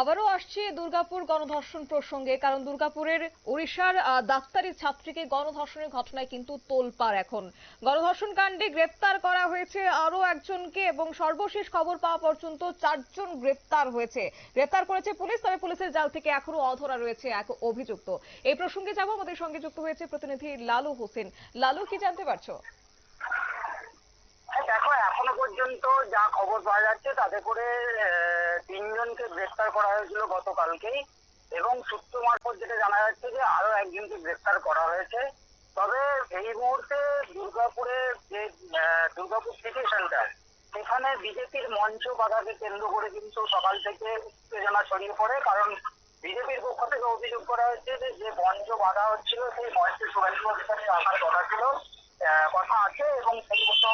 আবারও আসছি দুর্গাপুর গণধর্ষণ প্রসঙ্গে কারণ দুর্গাপুরের ওড়িশার ডাক্তারি ছাত্রীকে গণধর্ষণের ঘটনায় কিন্তু তোলপাড় এখন। গণধর্ষণ কাণ্ডে গ্রেপ্তার করা হয়েছে আরও একজনকে এবং সর্বশেষ খবর পাওয়া পর্যন্ত চারজন গ্রেপ্তার হয়েছে। গ্রেপ্তার করেছে পুলিশ তবে পুলিশের জাল থেকে এখনও অধরা রয়েছে এক অভিযুক্ত। এই প্রসঙ্গে যাব আমাদের সঙ্গে যুক্ত হয়েছে প্রতিনিধি লালু হোসেন। লালু কি জানতে পারছ? হ্যাঁ, দেখো এখনও পর্যন্ত যা খবর পাওয়া যাচ্ছে তাতে করে তিনজনকে গ্রেফতার করা হয়েছিল গতকালকেই এবং সূত্র মারফত যেটা জানা যাচ্ছে যে আরও একজনকে গ্রেফতার করা হয়েছে। তবে এই মুহূর্তে দুর্গাপুরে যে দুর্গাপুর সিটি সেন্টার, সেখানে বিজেপির মঞ্চ বাধাকে কেন্দ্র করে কিন্তু সকাল থেকে উত্তেজনা ছড়িয়ে পড়ে, কারণ বিজেপির পক্ষ থেকে অভিযোগ করা হচ্ছে যে যে মঞ্চ বাধা হচ্ছিল, সেই মঞ্চে শুভেন্দু অধিকারী আসার কথা ছিল কথা আছে এবং সেই মতো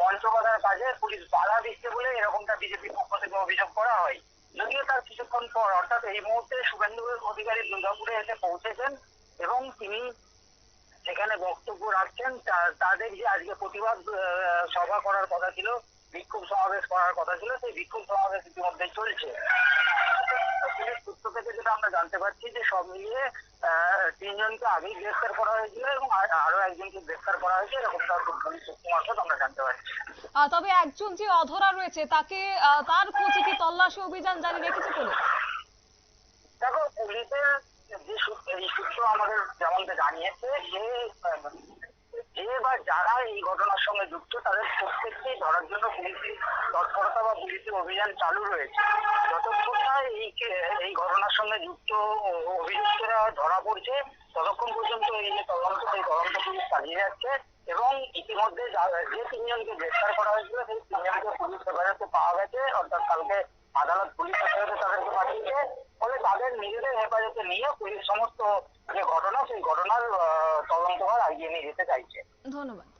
মঞ্চ বাধার কাজে পুলিশ বাধা দিচ্ছে বলে এরকমটা বিজেপির পক্ষ থেকে অভিযোগ করা হয়। যদিও তার কিছুক্ষণ পর, অর্থাৎ এই মুহূর্তে শুভেন্দু অধিকারী দুর্গাপুরে এসে পৌঁছেছেন এবং তিনি সেখানে বক্তব্য রাখছেন তাদের যে আজকে প্রতিবাদ সভা করার কথা ছিল, বিক্ষোভ সমাবেশ করার কথা ছিল, সেই বিক্ষোভ সমাবেশ ইতিমধ্যে চলছে। পুলিশ সূত্র থেকে যেটা আমরা জানতে পারছি যে সব মিলিয়ে তিনজনকে আগেই গ্রেফতার করা হয়েছিল এবং আরও একজনকে গ্রেফতার করা হয়েছে এরকমটা পুলিশ সূত্র মারফত আমরা জানতে পারছি। তবে একজন যে অধরা রয়েছে তাকে তার খোঁজে কি তল্লাশি অভিযান জারি রেখেছে পুলিশ? দেখো পুলিশের যে সূত্র আমাদের যেমনটা জানিয়েছে যে আহ, যে বা যারা এই ঘটনার সঙ্গে যুক্ত, তাদের প্রত্যেককেই ধরার জন্য পুলিশের তৎপরতা বা পুলিশের অভিযান চালু রয়েছে। যতক্ষণ এই এই ঘটনার সঙ্গে যুক্ত অভিযুক্তরা ধরা পড়ছে, ততক্ষণ পর্যন্ত এই যে তদন্ত সেই তদন্ত পুলিশ চালিয়ে যাচ্ছে এবং ইতিমধ্যে যে তিনজনকে গ্রেফতার করা হয়েছিল, সেই তিনজনকে পুলিশ হেফাজতে পাওয়া গেছে। অর্থাৎ কালকে আদালত পুলিশ হেফাজতে তাদেরকে পাঠিয়েছে। ফলে তাদের নিজেদের হেফাজতে নিয়ে পুলিশ সমস্ত যে ঘটনা, সেই ঘটনার তদন্তভার এগিয়ে নিয়ে যেতে চাইছে। ধন্যবাদ।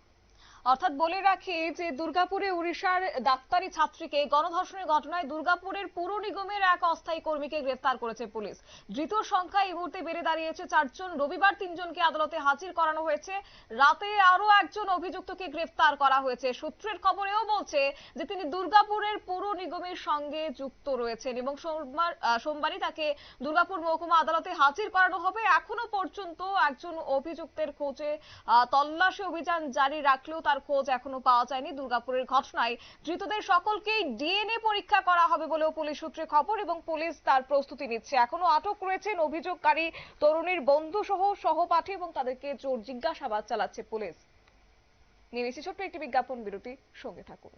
অর্থাৎ বলে রাখি যে দুর্গাপুরে উড়িষ্যার ডাক্তারি ছাত্রীকে গণধর্ষণের ঘটনায় দুর্গাপুরের পুর নিগমের এক অস্থায়ী কর্মীকে গ্রেফতার করেছে পুলিশ। ধৃত সংখ্যা এই মুহূর্তে বেড়ে দাঁড়িয়েছে। চারজন, রবিবার তিনজনকে আদালতে হাজির করানো হয়েছে। রাতে আরও একজন অভিযুক্তকে গ্রেফতার করা হয়েছে। সূত্রের খবরেও বলছে যে তিনি দুর্গাপুরের পুর নিগমের সঙ্গে যুক্ত রয়েছেন এবং সোমবার সোমবারই তাকে দুর্গাপুর মহকুমা আদালতে হাজির করানো হবে। এখনও পর্যন্ত একজন অভিযুক্তের খোঁজে তল্লাশি অভিযান জারি রাখলেও তার খোঁজ এখনও পাওয়া যায়নি দুর্গাপুরের ঘটনায়। ধৃতদের সকলকেই ডিএনএ পরীক্ষা করা হবে বলেও পুলিশ সূত্রে খবর এবং পুলিশ তার প্রস্তুতি নিচ্ছে। এখনও আটক রয়েছেন অভিযোগকারী তরুণীর বন্ধু সহ সহপাঠী এবং তাদেরকে জোর জিজ্ঞাসাবাদ চালাচ্ছে পুলিশ। নিয়ে এসেছি ছোট্ট একটি বিজ্ঞাপন বিরতি। সঙ্গে থাকুন।